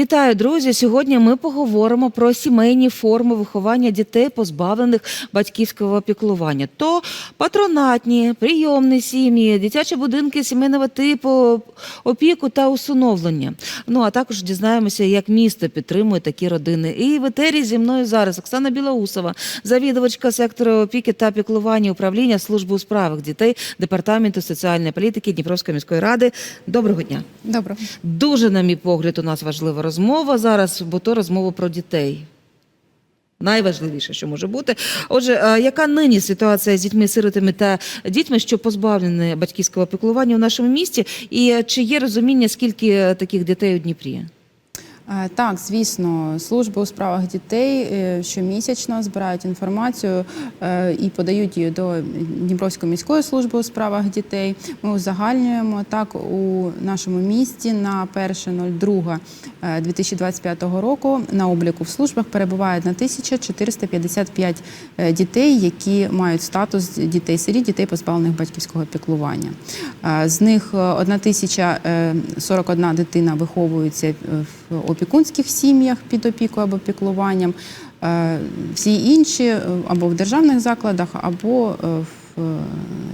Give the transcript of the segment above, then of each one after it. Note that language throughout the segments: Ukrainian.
Вітаю, друзі! Сьогодні ми поговоримо про сімейні форми виховання дітей, позбавлених батьківського піклування. То патронатні, прийомні сім'ї, дитячі будинки сімейного типу, опіку та усиновлення. Ну а також дізнаємося, як місто підтримує такі родини. І в етері зі мною зараз Оксана Білоусова, завідувачка сектору опіки та піклування управління служби у справах дітей департаменту соціальної політики Дніпровської міської ради. Доброго дня. Добре. Дуже, на мій погляд, у нас важлива розмова зараз, бо то розмова про дітей. Найважливіше, що може бути. Отже, яка нині ситуація з дітьми, сиротами та дітьми, що позбавлені батьківського піклування в нашому місті, і чи є розуміння, скільки таких дітей у Дніпрі? Е, Так, звісно, служби у справах дітей е, щомісячно збирають інформацію е, і подають її до Дніпровської міської служби у справах дітей. Ми узагальнюємо так у нашому місті на 1.02.2025 року на обліку в службах перебуває на 1455 е, дітей, які мають статус дітей-сиріт, дітей позбавлених батьківського піклування. З них е, 1041 дитина виховується е, опікунських сім'ях під опікою або піклуванням. Е, Всі інші е, або в державних закладах, або е,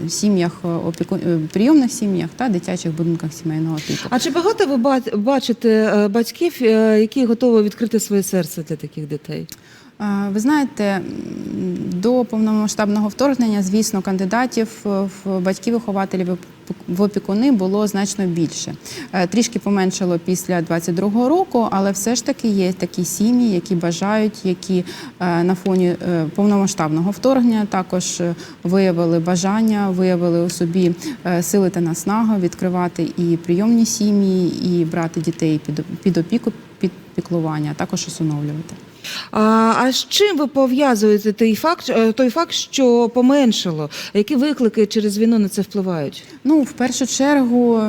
в сім'ях опіку... прийомних сім'ях та дитячих будинках сімейного типу. А чи багато ви бачите батьків, які готові відкрити своє серце для таких дітей? Ви знаєте, до повномасштабного вторгнення, звісно, кандидатів е, в батьки-вихователі в опікуни було значно більше. Е, Трішки поменшало після 22-го року, але все ж таки є такі сім'ї, які бажають, які е, на фоні повномасштабного вторгнення також виявили бажання, виявили у собі сили та наснагу відкривати і прийомні сім'ї, і брати дітей під опіку, під піклування, а також усиновлювати. А, а з чим ви пов'язуєте той факт, е, той факт, що поменшало? Які виклики через війну на це впливають? Ну, в першу чергу,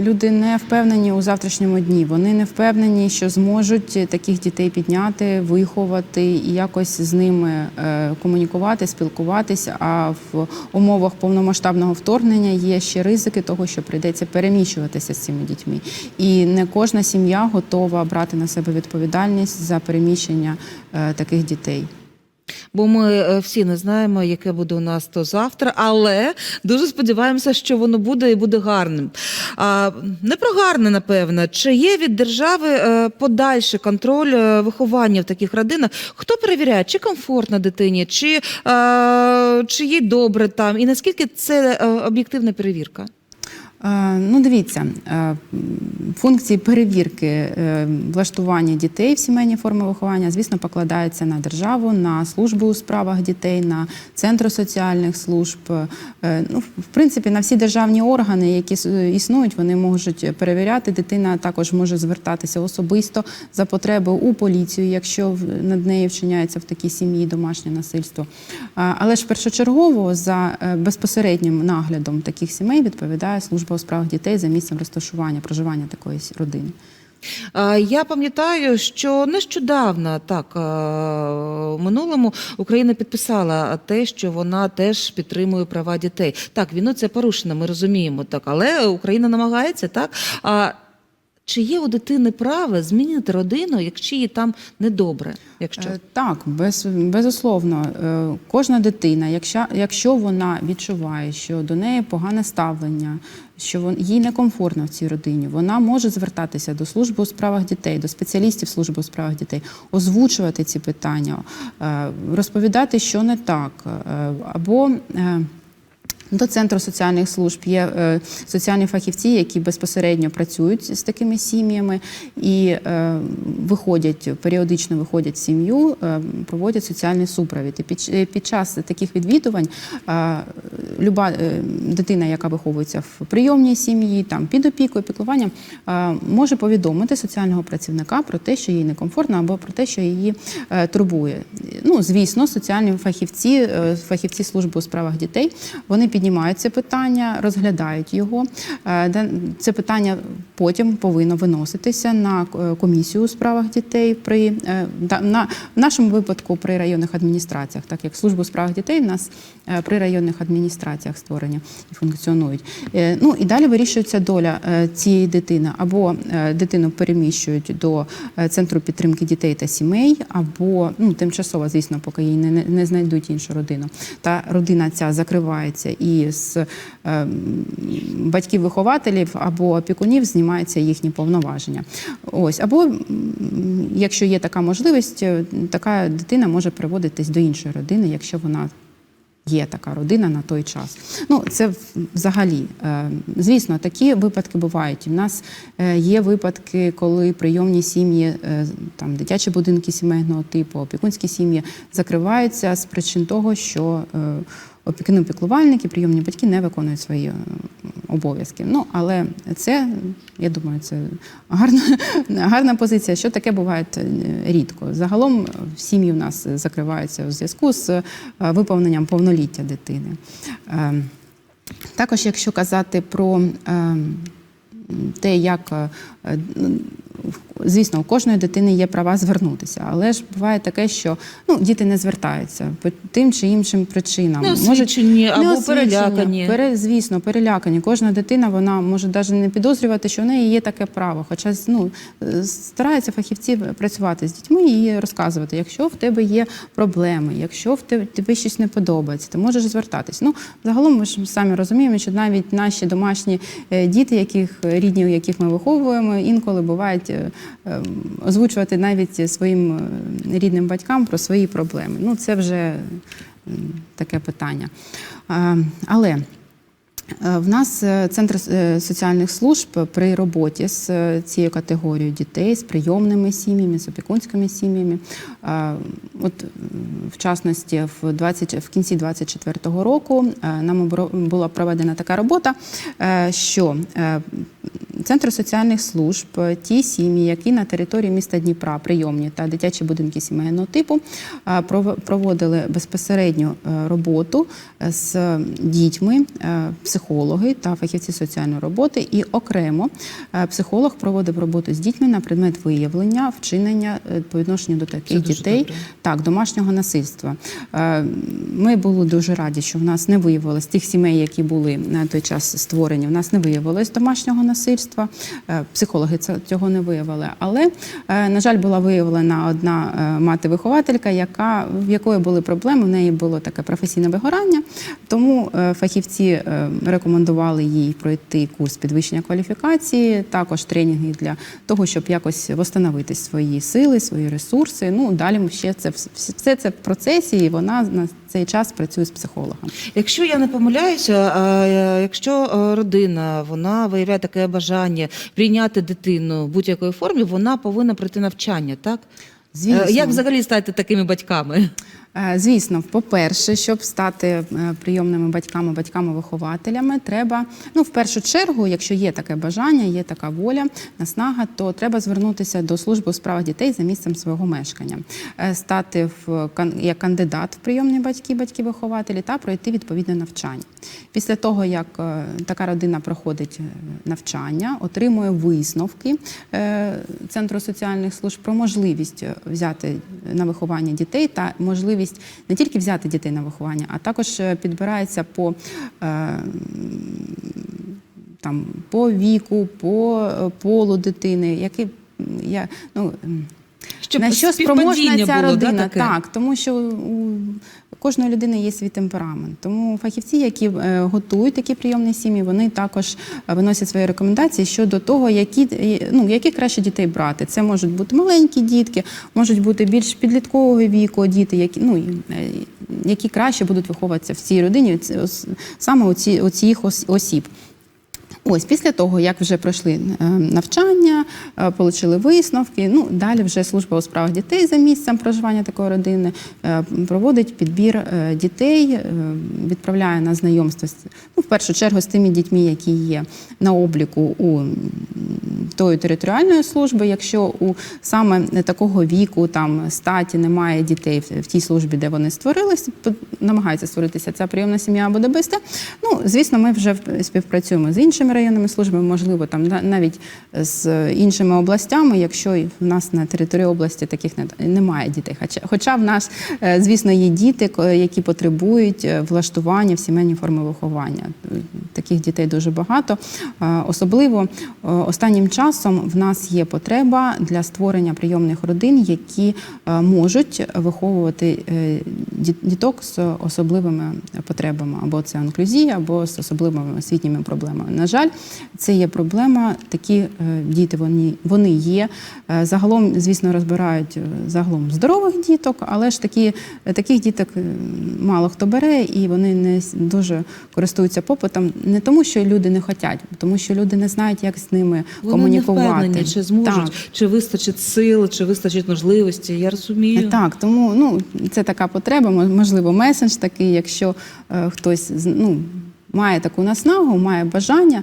люди не впевнені у завтрашньому дні. Вони не впевнені, що зможуть таких дітей підняти, виховати і якось з ними е, комунікувати, спілкуватися. А в умовах повномасштабного вторгнення є ще ризики того, що прийдеться переміщуватися з цими дітьми. І не кожна сім'я готова брати на себе відповідальність за переміщення е, таких дітей. Бо ми е, всі не знаємо, яке буде у нас то завтра, але дуже сподіваємося, що воно буде і буде гарним. А, не про гарне, напевно. Чи є від держави е, подальший контроль виховання в таких родинах? Хто перевіряє, чи комфортно дитині, чи, е, чи їй добре там, і наскільки це об'єктивна перевірка? Е, Ну, дивіться, е, функції перевірки е, влаштування дітей в сімейні форми виховання, звісно, покладаються на державу, на службу у справах дітей, на центри соціальних служб. Ну, в принципі, на всі державні органи, які існують, вони можуть перевіряти. Дитина також може звертатися особисто за потреби у поліцію, якщо над нею вчиняється в такій сім'ї домашнє насильство. Але ж першочергово за безпосереднім наглядом таких сімей відповідає служба у справах дітей за місцем розташування, проживання такої родини. Я пам'ятаю, що нещодавно так е, в минулому Україна підписала те, що вона теж підтримує права дітей. Так, війну це порушено, ми розуміємо так, але Україна намагається так. Чи є у дитини право змінити родину, якщо їй там недобре? Якщо Е, Так, без, безусловно, Е, кожна дитина, якщо, якщо вона відчуває, що до неї погане ставлення, що вон, їй некомфортно в цій родині, вона може звертатися до служби у справах дітей, до спеціалістів служби у справах дітей, озвучувати ці питання, е, розповідати, що не так, або до центру соціальних служб є е, соціальні фахівці, які безпосередньо працюють з такими сім'ями і е, виходять періодично виходять в сім'ю, е, проводять соціальний супровід. І під, під час таких відвідувань люба дитина, яка виховується в прийомній сім'ї, там під опікою, піклуванням, може повідомити соціального працівника про те, що їй некомфортно, або про те, що її турбує. Ну, звісно, соціальні фахівці, фахівці служби у справах дітей, вони під піднімають це питання, розглядають його. Е, Це питання потім повинно виноситися на е, комісію у справах дітей при е, на в нашому випадку при районних адміністраціях, так як служба у справах дітей в нас при районних адміністраціях створені і функціонують. Ну і далі вирішується доля цієї дитини або дитину переміщують до центру підтримки дітей та сімей, або ну тимчасово, звісно, поки їй не, не знайдуть іншу родину. Та родина ця закривається і з е, батьків-вихователів або опікунів знімаються їхні повноваження. Ось або якщо є така можливість, е, така дитина може переводитись до іншої родини, якщо вона є така родина на той час. Ну, це взагалі. Е, Звісно, такі випадки бувають. У нас е, є випадки, коли прийомні сім'ї, е, там дитячі будинки сімейного типу, опікунські сім'ї закриваються з причин того, що е, опікуни піклувальники, прийомні батьки не виконують свої е, обов'язки. Ну, але це, я думаю, це гарна, гарна позиція, що таке буває е, рідко. Загалом е, сім'ї в нас закриваються у зв'язку з виповненням повноліття дитини. Е, Також, якщо казати про е, те, як звісно, у кожної дитини є права звернутися, але ж буває таке, що ну, діти не звертаються по тим чи іншим причинам. Неосвічені або неосвічені, перелякані. Пере, звісно, перелякані. Кожна дитина вона може навіть не підозрювати, що в неї є таке право. Хоча ну, е, стараються фахівці працювати з дітьми і розказувати, якщо в тебе є проблеми, якщо в тебе, тобі щось не подобається, ти можеш звертатись. Ну, загалом ми ж самі розуміємо, що навіть наші домашні е, діти, яких рідні, яких ми виховуємо, інколи бувають е, е, озвучувати навіть своїм е, рідним батькам про свої проблеми. Ну, це вже таке питання. Е, Але в нас е, центр е, соціальних служб при роботі з е, цією категорією дітей, з прийомними сім'ями, з опікунськими сім'ями. е, От в частності в 20, в кінці 24-го року е, нам була проведена така робота, е, що е, Центр соціальних служб, е, ті сім'ї, які на території міста Дніпра прийомні та дитячі будинки сімейного типу е, проводили безпосередню е, роботу е, з дітьми, е, психологи та фахівці соціальної роботи, і окремо е, психолог проводив роботу з дітьми на предмет виявлення вчинення е, по відношенню до таких дуже дітей так, домашнього насильства. Е, Ми були дуже раді, що в нас не виявилось тих сімей, які були на той час створені. В нас не виявилось домашнього насильства. Психологи цього не виявили. Але, на жаль, була виявлена одна мати-вихователька, яка в якої були проблеми. В неї було таке професійне вигорання. Тому фахівці рекомендували їй пройти курс підвищення кваліфікації, також тренінги для того, щоб якось восстановити свої сили, свої ресурси. Ну далі ми ще це все це в процесі, і вона на цей час працює з психологом. Якщо я не помиляюся, а, е, якщо е, родина вона виявляє таке бажання прийняти дитину в будь-якої формі, вона повинна пройти навчання, так? Звісно. Е, Як взагалі стати такими батьками? Е, Звісно, по-перше, щоб стати е, прийомними батьками, батьками-вихователями, треба, ну, в першу чергу, якщо є таке бажання, є така воля, наснага, то треба звернутися до служби у справах дітей за місцем свого мешкання, Е, стати в як кандидат в прийомні батьки, батьки-вихователі та пройти відповідне навчання. Після того, як така родина проходить навчання, отримує висновки Центру соціальних служб про можливість взяти на виховання дітей та можливість не тільки взяти дітей на виховання, а також е, підбирається по. е, Там по віку, по е, полу дитини, який я ну Щоб на що спроможна ця було, да, родина? таке? так, тому що у кожної людини є свій темперамент. Тому фахівці, які е, готують такі прийомні сім'ї, вони також е, виносять свої рекомендації щодо того, які е, ну які краще дітей брати. Це можуть бути маленькі дітки, можуть бути більш підліткового віку діти, які ну які краще будуть виховуватися в цій родині, саме у цих осіб. Ось після того, як вже пройшли е, навчання, е, отримали висновки. Ну далі вже служба у справах дітей за місцем проживання такої родини е, проводить підбір е, дітей, відправляє на знайомство ну, в першу чергу з тими дітьми, які є на обліку у тої територіальної служби. Якщо у саме такого віку, там статі немає дітей в, тій службі, де вони створились, п- намагається створитися ця прийомна сім'я або ДБСТ. Ну, звісно, ми вже співпрацюємо з іншими районними службами, можливо, там навіть з іншими областями, якщо в нас на території області таких немає дітей. Хоча, в нас, е, звісно, є діти, які потребують е, влаштування в сімейні форми виховання. Таких дітей дуже багато. Е, Особливо останнім часом в нас є потреба для створення прийомних родин, які е, можуть виховувати е, діток з особливими потребами, або це інклюзія, або з особливими освітніми проблемами. На жаль, це є проблема. Такі е, діти вони, вони є. Загалом, звісно, розбирають загалом здорових діток, але ж такі, таких діток мало хто бере, і вони не дуже користуються попитом. Не тому, що люди не хочуть, тому що люди не знають, як з ними Вони комунікувати. не впевнені, чи зможуть, Так. чи вистачить сил, чи вистачить можливості. Я розумію. Так, тому ну це така потреба, мо- можливо, меседж такий, якщо е, хтось ну, має таку наснагу, має бажання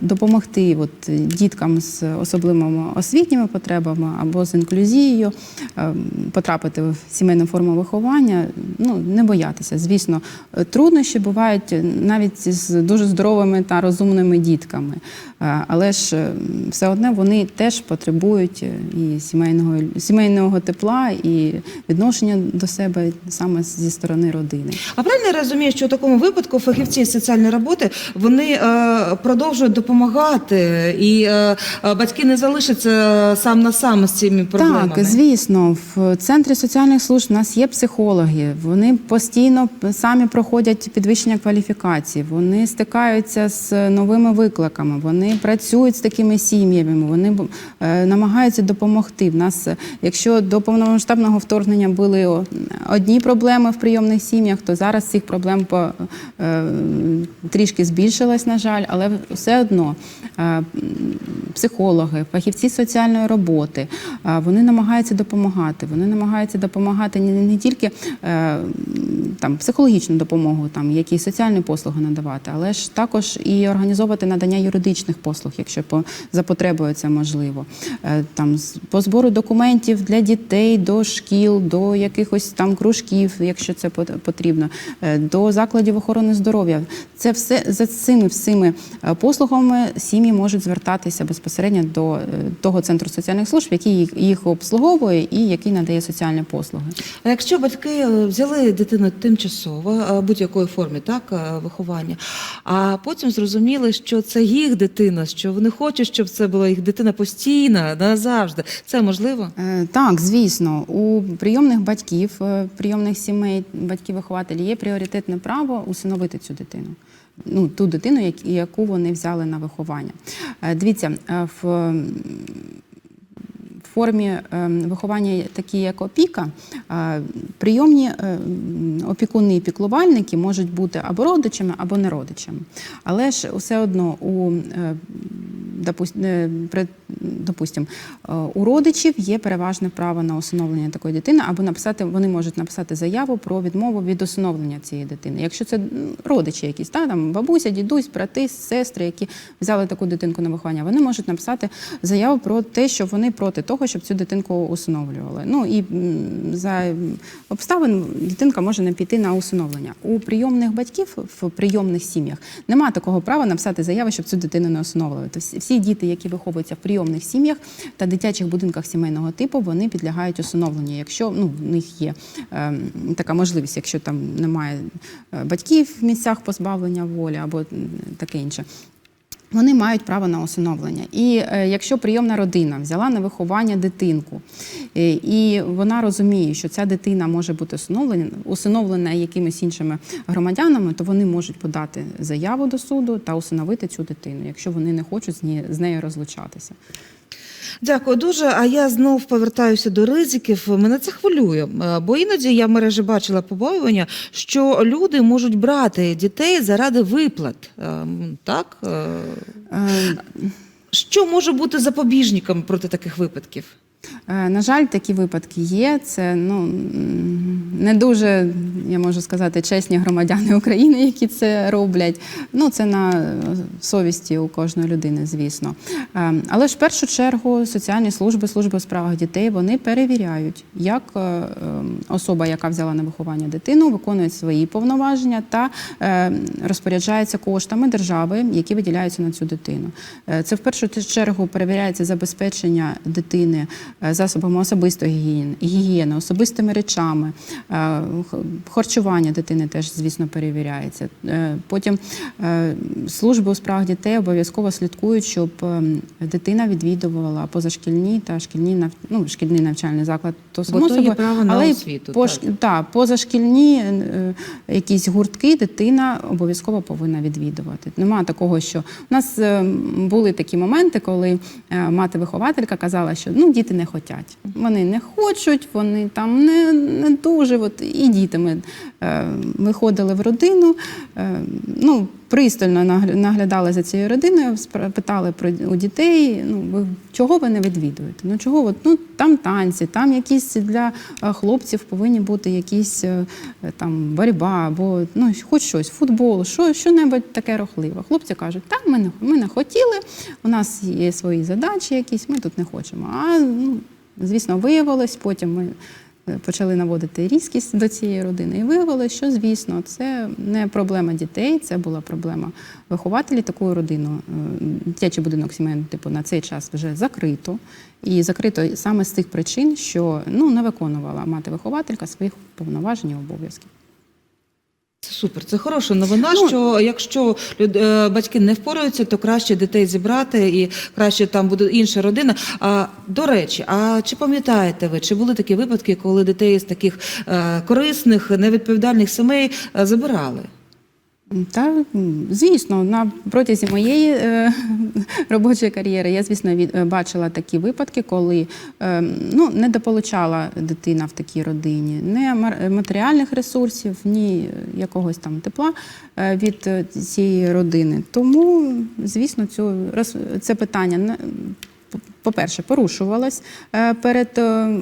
допомогти от, е, діткам з особливими освітніми потребами або з інклюзією, е, потрапити в сімейну форму виховання, ну не боятися. Звісно, е, труднощі бувають навіть з дуже здоровими та розумними дітками. Е, Але ж е, все одне вони теж потребують е, і сімейного, сімейного тепла, і відношення до себе саме зі сторони родини. А правильно я розумію, що в такому випадку фахівці соціальної роботи вони е, продовжують допомагати, і е, е, батьки не залишаться сам на сам з цими проблемами. Так, звісно, в центрі соціальних служб у нас є психологи. Вони постійно самі проходять підвищення кваліфікації. Вони стикаються з новими викликами. Вони працюють з такими сім'ями. Вони е, намагаються допомогти. В нас, якщо до повномасштабного вторгнення були одні проблеми в прийомних сім'ях, то зараз цих проблем по, е, трішки збільшилось, на жаль, але все одно е, психологи, фахівці соціальної роботи, е, вони намагаються допомагати. Вони намагаються допомагати не, тільки е, там психологічну допомогу, там якісь соціальні послуги надавати, але ж також і організовувати надання юридичних послуг, якщо за потребою це можливо. Там по збору документів для дітей до шкіл, до якихось там кружків, якщо це потрібно, до закладів охорони здоров'я. Це все за цими всіми е, послугами сім'ї можуть звертатися безпосередньо до е, того центру соціальних служб, який їх- обслуговує і який надає соціальні послуги. А якщо батьки е, взяли дитину тимчасово е, будь-якої формі, так виховання, а потім зрозуміли, що це їх дитина, що вони хочуть, щоб це була їх дитина постійна, назавжди. Це можливо? Так, звісно, у прийомних батьків, прийомних сімей, батьків-вихователів є пріоритетне право усиновити цю дитину. Ну, ту дитину, яку вони взяли на виховання. Е, Дивіться, е, в формі ем, виховання, такі як опіка, е, прийомні е, опікуни і піклувальники можуть бути або родичами, або не родичами. Але ж все одно у е, допус- е, при- допустим, е, у родичів є переважне право на усиновлення такої дитини, або написати, вони можуть написати заяву про відмову від усиновлення цієї дитини. Якщо це родичі якісь, та, там бабуся, дідусь, брати, сестри, які взяли таку дитинку на виховання, вони можуть написати заяву про те, що вони проти того, щоб цю дитинку усиновлювали. Ну і за обставин дитинка може не піти на усиновлення. У прийомних батьків в прийомних сім'ях немає такого права написати заяву, щоб цю дитину не усиновлювати. Тобто Всі, діти, які виховуються в прийомних сім'ях та дитячих будинках сімейного типу, вони підлягають усиновленню. Якщо ну в них є е, така можливість, якщо там немає е, батьків в місцях позбавлення волі або таке інше. Вони мають право на усиновлення. І е, якщо прийомна родина взяла на виховання дитинку, е, і вона розуміє, що ця дитина може бути усиновлена, усиновлена якимись іншими громадянами, то вони можуть подати заяву до суду та усиновити цю дитину, якщо вони не хочуть з нею, розлучатися. Дякую дуже. А я знов повертаюся до ризиків. Мене це хвилює, Е, бо іноді я в мережі бачила побоювання, що люди можуть брати дітей заради виплат. Ем, Так Е, що може бути запобіжником проти таких випадків? Е, На жаль, такі випадки є. Це ну не дуже, я можу сказати, чесні громадяни України, які це роблять. Ну це на е, совісті у кожної людини, звісно. Е, Але ж в першу чергу соціальні служби, служби у справах дітей вони перевіряють, як е, е, особа, яка взяла на виховання дитину, виконує свої повноваження та розпоряджається коштами держави, які виділяються на цю дитину. Це в першу чергу перевіряється забезпечення дитини засобами особистої гігієни, гігієни, особистими речами. Е, Харчування дитини теж, звісно, перевіряється. Е, Потім е, служби у справах дітей обов'язково слідкують, щоб е, дитина відвідувала позашкільні та шкільні нав... ну, шкільний навчальний заклад. То само то є собою, право на але освіту, пош- так. та, позашкільні якісь гуртки дитина обов'язково повинна відвідувати. Нема такого, що у нас е, були такі моменти, коли мати-вихователька казала, що ну діти не хочуть. Вони не хочуть, вони там не, не дуже. От і діти ми е, виходили в родину. Е, ну, Пристально наглядали за цією родиною, питали про у дітей, ну ви чого ви не відвідуєте? Ну чого от, ну там танці, там якісь для е, хлопців повинні бути якісь е, там боротьба або ну хоч щось, футбол, що, що-небудь таке рухливе. Хлопці кажуть, так, ми не, ми не хотіли, у нас є свої задачі якісь, ми тут не хочемо. А ну, звісно, виявилось, потім ми. Е, Почали наводити різкість до цієї родини, і виявили, що звісно, це не проблема дітей, це була проблема вихователів. Таку родину е, дитячий будинок сімейного типу на цей час вже закрито. І закрито саме з тих причин, що ну не виконувала мати-вихователька своїх повноважень і обов'язків. Це супер, це хороша новина. Ну, що якщо люд- е, батьки не впораються, то краще дітей зібрати і краще там буде інша родина. А до речі, а чи пам'ятаєте ви, чи були такі випадки, коли дітей з таких е, корисних, невідповідальних сімей е, забирали? Та звісно, на протязі моєї е, робочої кар'єри я, звісно, від, е, бачила такі випадки, коли е, ну, не дополучала дитина в такій родині ні мар- матеріальних ресурсів, ні якогось там тепла е, від е, цієї родини. Тому, звісно, цю, це питання не- по-перше, порушувалась е, перед е,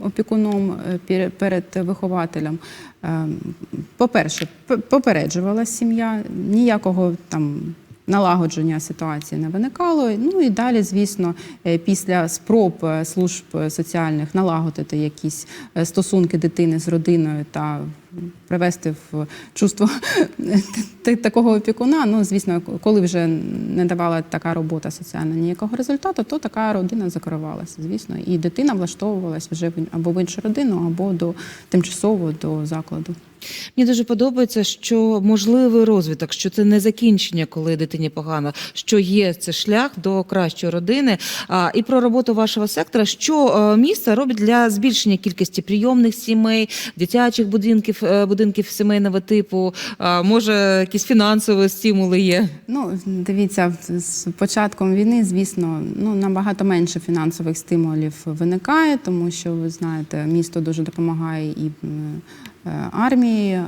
опікуном, е, перед вихователем. По-перше, п- попереджувалась сім'я, ніякого там. Налагодження ситуації не виникало. Ну і далі, звісно, після спроб служб соціальних налагодити якісь стосунки дитини з родиною та привести в чувство такого опікуна. Ну, звісно, коли вже не давала така робота соціальна ніякого результату, то така родина закривалася, звісно, і дитина влаштовувалась вже або в іншу родину, або до тимчасово до закладу. Мені дуже подобається, що можливий розвиток, що це не закінчення, коли дитині погано, що є це шлях до кращої родини. А, і про роботу вашого сектора, що е, місто робить для збільшення кількості прийомних сімей, дитячих будинків, будинків сімейного типу. Може, якісь фінансові стимули є. Ну, дивіться, з початком війни, звісно, ну набагато менше фінансових стимулів виникає, тому що ви знаєте, місто дуже допомагає і е, армії. Е,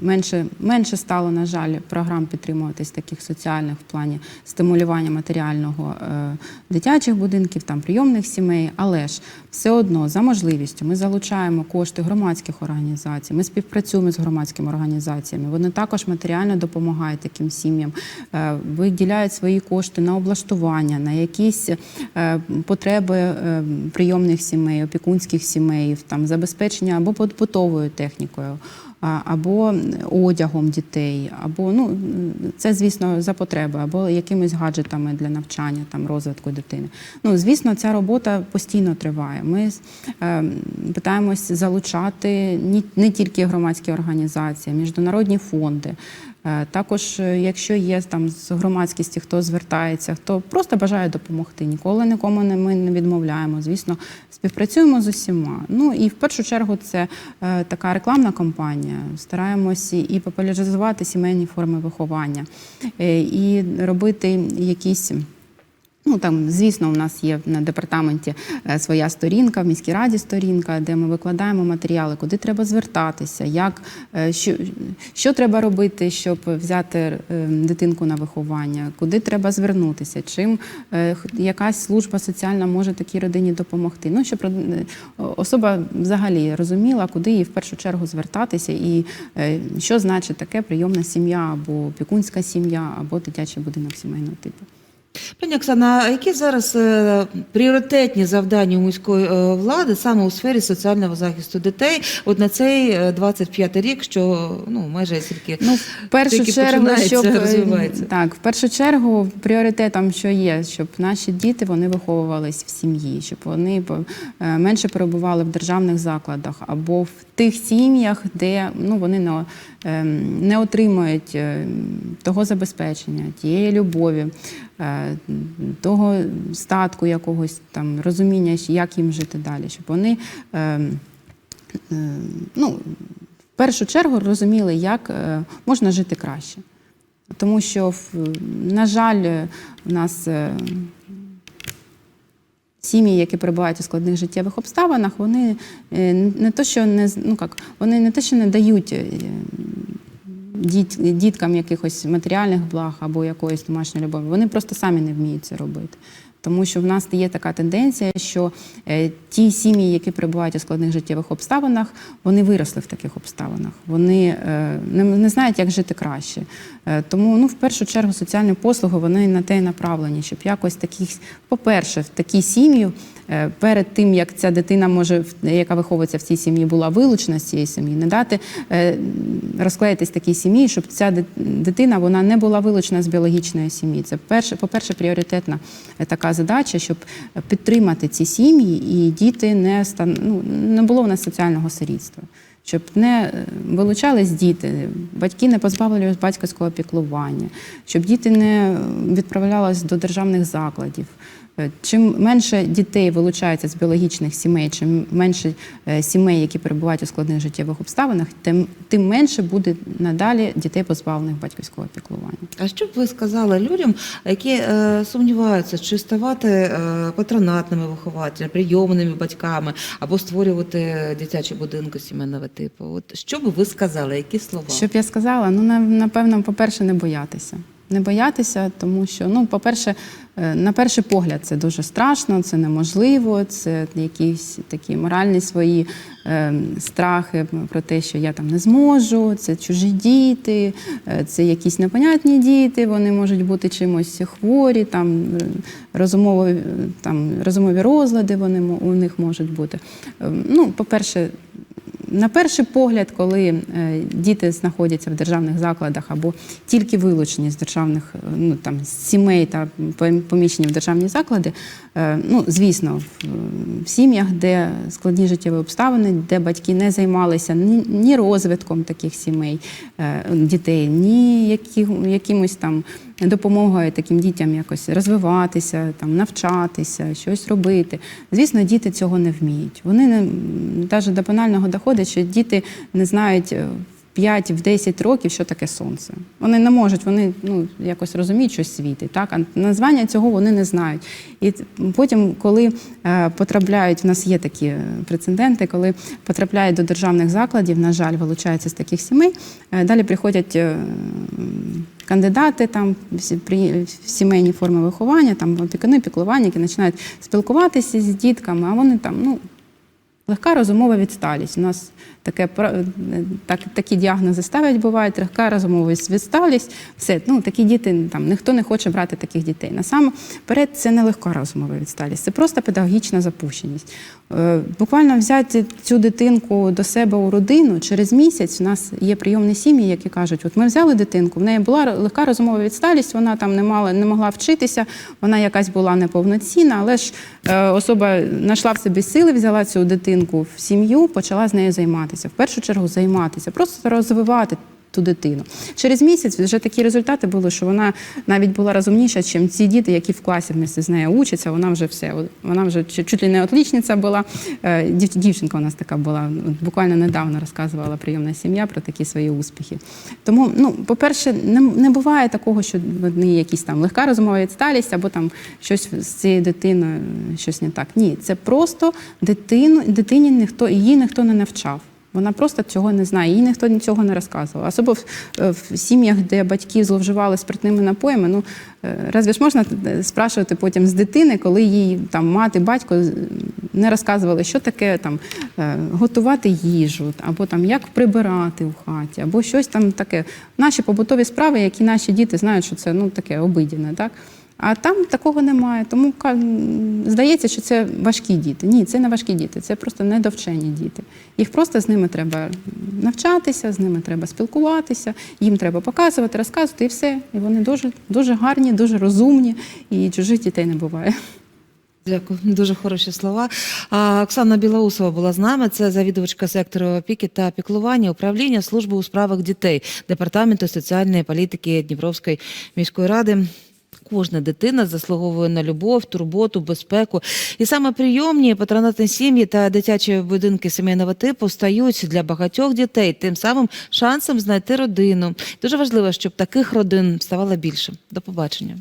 Менше, менше стало, на жаль, програм підтримуватись таких соціальних в плані стимулювання матеріального е, дитячих будинків, там прийомних сімей. Але ж все одно за можливістю ми залучаємо кошти громадських організацій. Ми співпрацюємо з громадськими організаціями. Вони також матеріально допомагають таким сім'ям, е, виділяють свої кошти на облаштування, на якісь е, потреби е, прийомних сімей, опікунських сімей, там забезпечення або побутовою технікою. А, Або одягом дітей, або ну це, звісно, за потреби, або якимись гаджетами для навчання, там розвитку дитини. Ну, звісно, ця робота постійно триває. Ми е, питаємось залучати не тільки громадські організації, міжнародні фонди. Е, Також, е, якщо є там з громадськості, хто звертається, хто просто бажає допомогти, ніколи нікому не ми не відмовляємо. Звісно, співпрацюємо з усіма. Ну і в першу чергу це е, така рекламна кампанія. Стараємося і популяризувати сімейні форми виховання, і робити якісь. Ну там, звісно, у нас є на департаменті е, своя сторінка, в міській раді сторінка, де ми викладаємо матеріали, куди треба звертатися, як е, що, що треба робити, щоб взяти е, дитинку на виховання, куди треба звернутися, чим якась служба соціальна може такій родині допомогти. Ну щоб особа взагалі розуміла, куди їй в першу чергу звертатися, і що значить таке прийомна сім'я або опікунська сім'я, або дитячий будинок сімейного типу. Пані Оксана, а які зараз е, пріоритетні завдання у міської е, влади саме у сфері соціального захисту дітей? От на цей е, 25 рік, що ну майже тільки Ну, в першу Тільки чергу, починається, щоб е, розвивається. так, в першу чергу пріоритетом, що є, щоб наші діти вони виховувались в сім'ї, щоб вони е, менше перебували в державних закладах або в тих сім'ях, де ну вони не, е, не отримують е, того забезпечення, тієї любові, того статку якогось там розуміння, як їм жити далі, щоб вони. е, е, Ну, в першу чергу розуміли, як е, можна жити краще. Тому що, на жаль, е, в нас е, сім'ї, які перебувають у складних життєвих обставинах, вони е, не то, що не ну як, вони не те, що не дають е, діт, діткам якихось матеріальних благ або якоїсь домашньої любові, вони просто самі не вміють це робити. Тому що в нас є така тенденція, що е, ті сім'ї, які перебувають у складних життєвих обставинах, вони виросли в таких обставинах. Вони е, не, знають, як жити краще. Е, тому, ну, в першу чергу, соціальні послуги вони на те й направлені, щоб якось таких, по-перше, в такі сім'ї перед тим, як ця дитина може, яка виховується в цій сім'ї, була вилучена з цієї сім'ї, не дати розклеїтись такій сім'ї, щоб ця дитина вона не була вилучена з біологічної сім'ї. Це перше, по-перше, пріоритетна е, така задача, щоб підтримати ці сім'ї і діти не стан, ну, не було в нас соціального сирітства. Щоб не е, вилучались діти, батьки не позбавлювали батьківського піклування, щоб діти не відправлялись до державних закладів. Е, Чим менше дітей вилучається з біологічних сімей, чим менше е, сімей, які перебувають у складних життєвих обставинах, тим, тим менше буде надалі дітей позбавлених батьківського піклування. А що б ви сказали людям, які е, сумніваються, чи ставати е, патронатними вихователями, прийомними батьками або створювати дитячі будинки сімейного типу? От що би ви сказали? Які слова? Що б я сказала? Ну, на- напевно, по-перше, не боятися. Не боятися, тому що, ну, по-перше, е, на перший погляд, це дуже страшно, це неможливо, це якісь такі моральні свої е, страхи про те, що я там не зможу, це чужі діти, е, це якісь непонятні діти, вони можуть бути чимось хворі, там е, розумові, там, розумові розлади вони, у них можуть бути. Е, Ну, по-перше, на перший погляд, коли е, діти знаходяться в державних закладах або тільки вилучені з державних е, ну, там, сімей та поміщені в державні заклади, е, ну, звісно, в, сім'ях, де складні життєві обставини, де батьки не займалися ні, розвитком таких сімей, дітей, ні якимось там допомогою таким дітям якось розвиватися, там, навчатися, щось робити. Звісно, діти цього не вміють. Вони не навіть до банального доходить, що діти не знають. Е, в 5-10 років, що таке сонце. Вони не можуть, вони ну, якось розуміють, що світить. Так? А названня цього вони не знають. І потім, коли е, потрапляють, в нас є такі е, прецеденти, коли потрапляють до державних закладів, на жаль, вилучаються з таких сімей, е, далі приходять. е, Кандидати там при сімейні форми виховання, там опікуни, піклування, які починають спілкуватися з дітками, а вони там, ну, Легка розумова відсталість. У нас таке так, такі діагнози ставлять, бувають, легка розумова відсталість. Все, ну такі діти там ніхто не хоче брати таких дітей. Насамперед, це не легка розумова відсталість, це просто педагогічна запущеність. Е, Буквально взяти цю дитинку до себе у родину через місяць. У нас є прийомні сім'ї, які кажуть: от ми взяли дитинку, в неї була легка розумова відсталість, вона там не мала, не могла вчитися, вона якась була неповноцінна, але ж е, особа знайшла в собі сили, взяла цю дитинку в сім'ю, почала з нею займатися. В першу чергу займатися, просто розвивати ту дитину. Через місяць вже такі результати були, що вона навіть була розумніша, ніж ці діти, які в класі вместе з нею учаться. Вона вже все, вона вже чуть ли не отлічниця була. Е, дів- Дівчинка у нас така була. Буквально недавно розказувала прийомна сім'я про такі свої успіхи. Тому, ну, по-перше, не, не буває такого, що вони якісь там легка розмова відсталість, або там щось з цією дитиною, щось не так. Ні, це просто дитину, дитині ніхто її ніхто не навчав. Вона просто цього не знає, їй ніхто цього не розказував. Особливо в, е, сім'ях, де батьки зловживали спиртними напоями. Ну е, разве ж можна е, спрашувати потім з дитини, коли їй там мати, батько не розказували, що таке там готувати їжу, або там як прибирати в хаті, або щось там таке. Наші побутові справи, які наші діти знають, що це ну таке обидіне, так. А там такого немає. Тому здається, що це важкі діти. Ні, це не важкі діти, це просто недовчені діти. Їх просто з ними треба навчатися, з ними треба спілкуватися, їм треба показувати, розказувати і все. І вони дуже, дуже гарні, дуже розумні, і чужих дітей не буває. Дякую, дуже хороші слова. А, Оксана Білоусова була з нами. Це завідувачка сектору опіки та піклування управління служби у справах дітей департаменту соціальної політики Дніпровської міської ради. Кожна дитина заслуговує на любов, турботу, безпеку. І саме прийомні патронатні сім'ї та дитячі будинки сімейного типу стають для багатьох дітей тим самим шансом знайти родину. Дуже важливо, щоб таких родин ставало більше. До побачення.